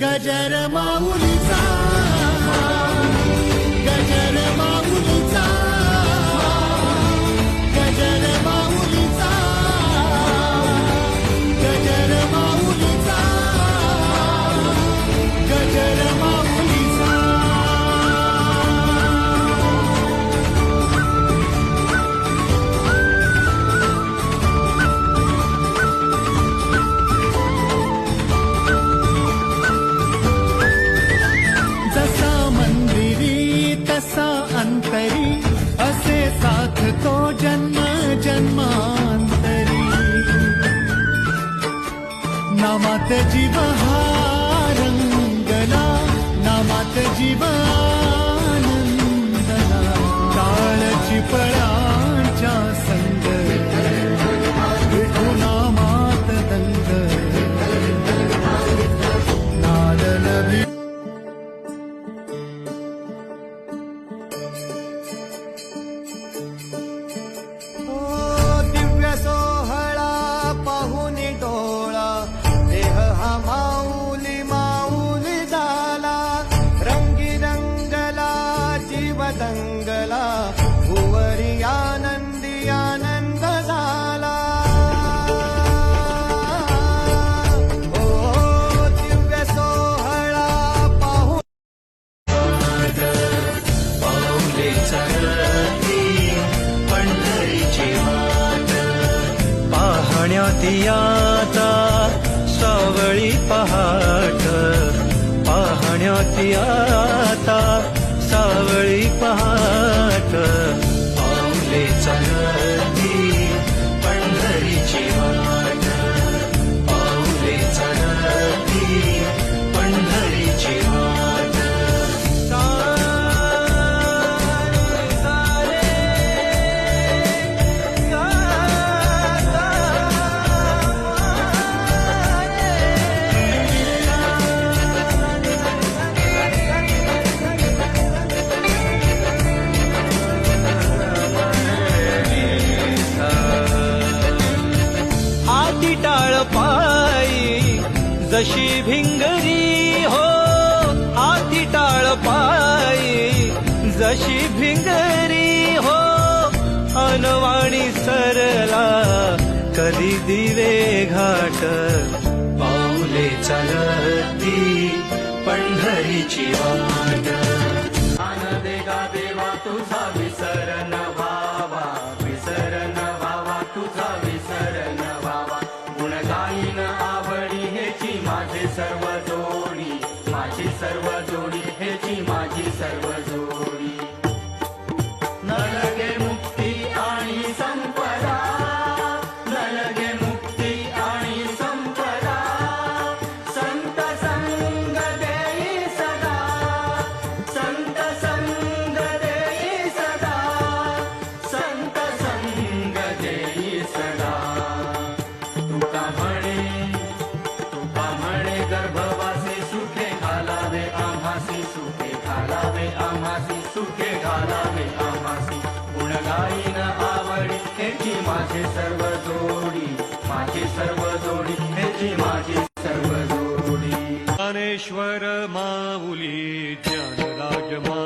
गजर माऊलीचा. जन्म जन्मान्तरी नामत जीव रङ्गला ना नमत जीवा चढती पंढरीची पाहण्यात आता सावळी पहाट. पाहण्यात आता सावळी पहाट. पाऊले चढ जशी भिंगरी हो आती टाळ पायी. जशी भिंगरी हो अनवाणी सरला कधी दिवे घाट पाऊले चालती पंढरीची वा kids at home. माझे सर्व जोडी माझे सर्व जोडी त्याची माझे सर्व जोडी. ज्ञानेश्वर माऊली ज्ञानराज मा